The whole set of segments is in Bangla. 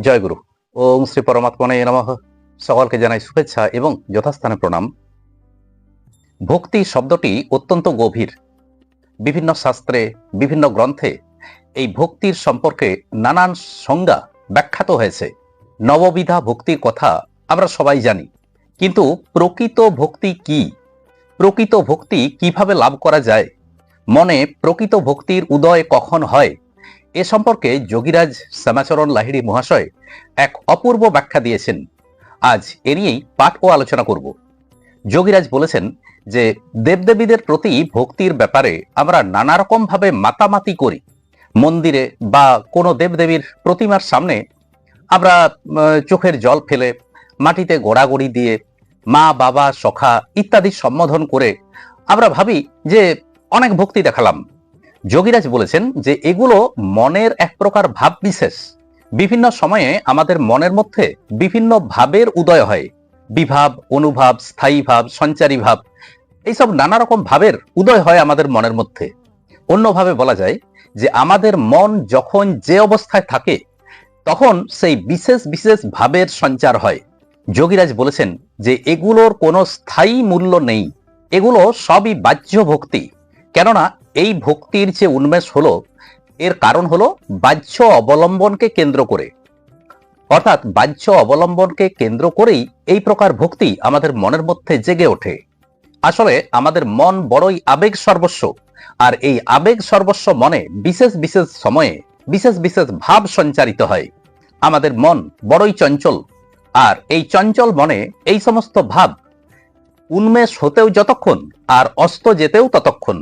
জয়গুরু ওম শ্রী পরমাত্মনে নমঃ। সকলকে জানাই শুভেচ্ছা এবং যথাস্থানে প্রণাম। ভক্তি শব্দটি অত্যন্ত গভীর। বিভিন্ন শাস্ত্রে, বিভিন্ন গ্রন্থে এই ভক্তির সম্পর্কে নানান সংজ্ঞা ব্যাখ্যাত হয়েছে। নববিধা ভক্তির কথা আমরা সবাই জানি। কিন্তু প্রকৃত ভক্তি কি? প্রকৃত ভক্তি কীভাবে লাভ করা যায়? মনে প্রকৃত ভক্তির উদয় কখন হয়? এ সম্পর্কে যোগীরাজ শ্যামাচরণ লাহিড়ী মহাশয় এক অপূর্ব ব্যাখ্যা দিয়েছেন। আজ এ নিয়েই পাঠ ও আলোচনা করব। যোগীরাজ বলেছেন যে, দেবদেবীদের প্রতি ভক্তির ব্যাপারে আমরা নানা রকম ভাবে মাতামাতি করি। মন্দিরে বা কোনো দেবদেবীর প্রতিমার সামনে আমরা চোখের জল ফেলে, মাটিতে গোড়াগড়ি দিয়ে, মা, বাবা, সখা ইত্যাদি সম্বোধন করে আমরা ভাবি যে, অনেক ভক্তি দেখালাম। যোগীরাজ বলেছেন যে এগুলো মনের এক প্রকার ভাব বিশেষ বিভিন্ন সময়ে আমাদের মনের মধ্যে বিভিন্ন ভাবের উদয় হয়। বিভাব, অনুভাব, স্থায়ী ভাব, সঞ্চারী ভাব, এইসব নানা রকম ভাবের উদয় হয় আমাদের মনের মধ্যে। অন্যভাবে বলা যায় যে আমাদের মন যখন যে অবস্থায় থাকে, তখন সেই বিশেষ বিশেষ ভাবের সঞ্চার হয়। যোগীরাজ বলেছেন যে এগুলোর কোনো স্থায়ী মূল্য নেই। এগুলো সবই বাহ্য ভক্তি কেননা এই ভক্তির যে উন্মেষ হলো, এর কারণ হলো বাহ্য অবলম্বনকে কেন্দ্র করে। অর্থাৎ বাহ্য অবলম্বনকে কেন্দ্র করেই এই প্রকার ভক্তি আমাদের মনের মধ্যে জেগে ওঠে। আসলে আমাদের মন বড়ই আবেগ সর্বস্ব, আর এই আবেগ সর্বস্ব মনে বিশেষ বিশেষ সময়ে, বিশেষ বিশেষ ভাব সঞ্চারিত হয়। আমাদের মন বড়ই চঞ্চল, আর এই চঞ্চল মনে এই সমস্ত ভাব উন্মেষ হতেও যতক্ষণ, আর অস্ত যেতেও ততক্ষণ।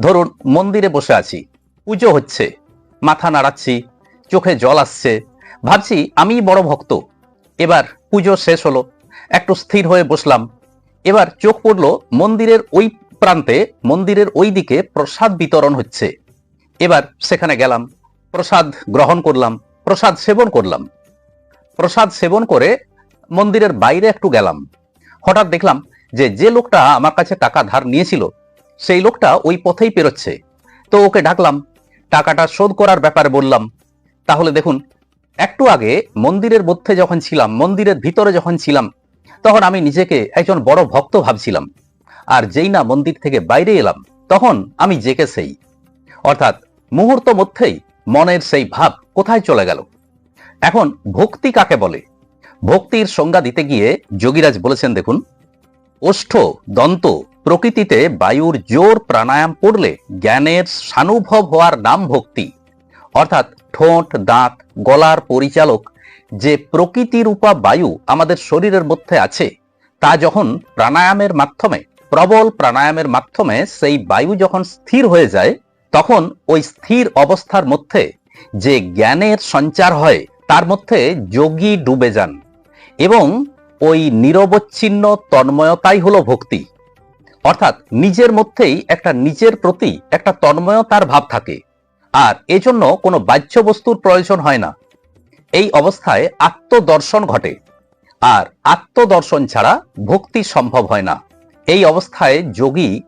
ধরুন, মন্দিরে বসে আছি, পুজো হচ্ছে, মাথা নাড়াচ্ছি, চোখে জল আসছে, ভাবছি আমি বড় ভক্ত। এবার পুজো শেষ হলো, একটু স্থির হয়ে বসলাম। এবার চোখ পড়ল মন্দিরের ওই প্রান্তে, মন্দিরের ওই দিকে প্রসাদ বিতরণ হচ্ছে। এবার সেখানে গেলাম, প্রসাদ গ্রহণ করলাম, প্রসাদ সেবন করলাম। প্রসাদ সেবন করে মন্দিরের বাইরে একটু গেলাম। হঠাৎ দেখলাম যে যে লোকটা আমার কাছে টাকা ধার নিয়েছিল সেই লোকটা ওই পথেই পেরোচ্ছে। তো ওকে ডাকলাম, টাকাটা শোধ করার ব্যাপারে বললাম। তাহলে দেখুন, একটু আগে মন্দিরের মধ্যে যখন ছিলাম, মন্দিরের ভিতরে যখন ছিলাম, তখন আমি নিজেকে একজন বড় ভক্ত ভাবছিলাম। আর যেই না মন্দির থেকে বাইরে এলাম, তখন আমি জেকে সেই। অর্থাৎ মুহূর্ত মধ্যেই মনের সেই ভাব কোথায় চলে গেল? এখন ভক্তি কাকে বলে? ভক্তির সংজ্ঞা দিতে গিয়ে যোগীরাজ বলেছেন, দেখুন, ওষ্ঠ দন্ত প্রকৃতিতে বায়ুর জোর প্রাণায়াম করলে জ্ঞানের সানুভব হওয়ার নাম ভক্তি। অর্থাৎ ঠোঁট, দাঁত, গলার পরিচালক যে প্রকৃতির উপা বায়ু আমাদের শরীরের মধ্যে আছে, তা যখন প্রাণায়ামের মাধ্যমে, প্রবল প্রাণায়ামের মাধ্যমে সেই বায়ু যখন স্থির হয়ে যায়, তখন ওই স্থির অবস্থার মধ্যে যে জ্ঞানের সঞ্চার হয়, তার মধ্যে যোগী ডুবে যান এবং ওই নিরবচ্ছিন্ন তন্ময়তাই হলো ভক্তি। অর্থাৎ নিজের মধ্যেই একটা নিজের প্রতি একটা তন্ময়তার ভাব থাকে। আর এজন্য কোনো বাহ্য বস্তুর প্রয়োজন হয় না। এই অবস্থায় আত্মদর্শন ঘটে। আর আত্মদর্শন ছাড়া ভক্তি সম্ভব হয় না। এই অবস্থায় যোগী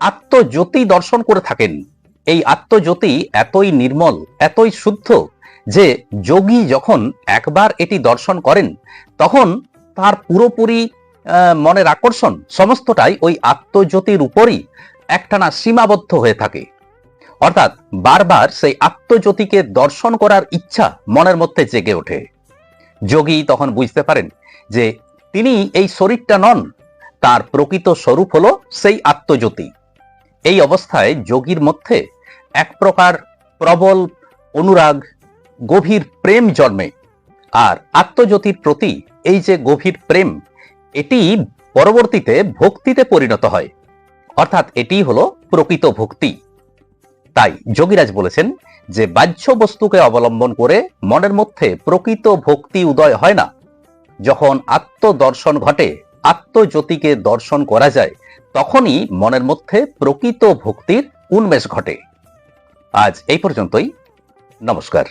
আত্মজ্যোতি দর্শন করে থাকেন। এই আত্মজ্যোতি এতই নির্মল, এতই শুদ্ধ যে যোগী যখন একবার এটি দর্শন করেন, তখন তার পুরোপুরি মনের আকর্ষণ সমস্তটাই ওই আত্মজ্যোতির উপরই একটানা সীমাবদ্ধ হয়ে থাকে। অর্থাৎ বারবার সেই আত্মজ্যোতিকে দর্শন করার ইচ্ছা মনের মধ্যে জেগে ওঠে। যোগী তখন বুঝতে পারেন যে তিনি এই শরীরটা নন, তার প্রকৃত স্বরূপ হলো সেই আত্মজ্যোতি। এই অবস্থায় যোগীর মধ্যে এক প্রকার প্রবল, অনুরাগ, গভীর প্রেম জন্মে। আর আত্মজ্যোতির প্রতি এই যে গভীর প্রেম এটি পরবর্তীতে ভক্তিতে পরিণত হয়। অর্থাৎ এটি হলো প্রকৃত ভক্তি। তাই যোগীরাজ বলেছেন যে বাহ্য বস্তুকে অবলম্বন করে মনের মধ্যে প্রকৃত ভক্তি উদয় হয় না। যখন আত্মদর্শন ঘটে, আত্মজ্যোতিকে দর্শন করা যায়, তখনই মনের মধ্যে প্রকৃত ভক্তির উন্মেষ ঘটে। আজ এই পর্যন্তই। নমস্কার।